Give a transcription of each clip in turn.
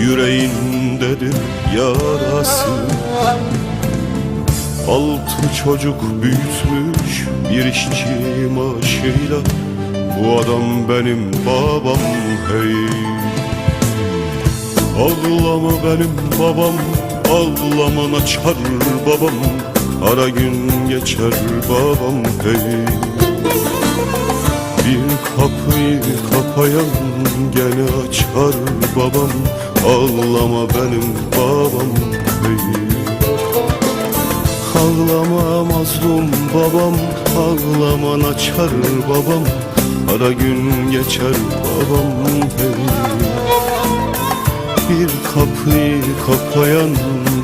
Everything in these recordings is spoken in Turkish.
Yüreğindedir yarası. Altı çocuk büyütmüş Bir işçi maaşıyla. Bu adam benim babam hey. Ağlama benim babam Ağlaman açar babam? Ara gün geçer babam hey. Bir kapıyı kapayan gene açar babam Ağlama benim babam hey. Ağlama mazlum babam Ağlaman açar babam Ara gün geçer babam hey. Bir kapıyı kapayan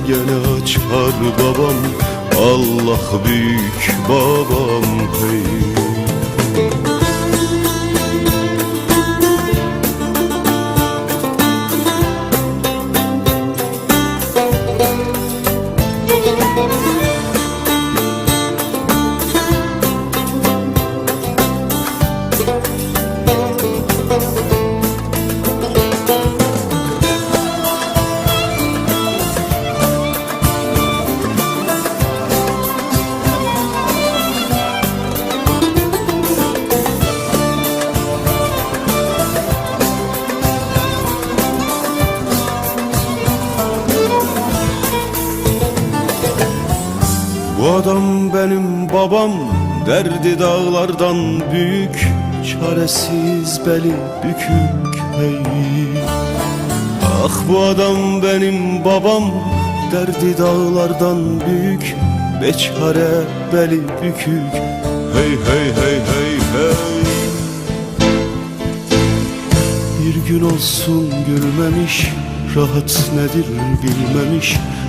gene açar babam Allah büyük babam hey. Bu adam benim babam Derdi dağlardan büyük Çaresiz beli bükük hey Ah bu adam benim babam Derdi dağlardan büyük Beçare beli bükük. Hey hey hey hey hey. Bir gün olsun gülmemiş Rahat nedir bilmemiş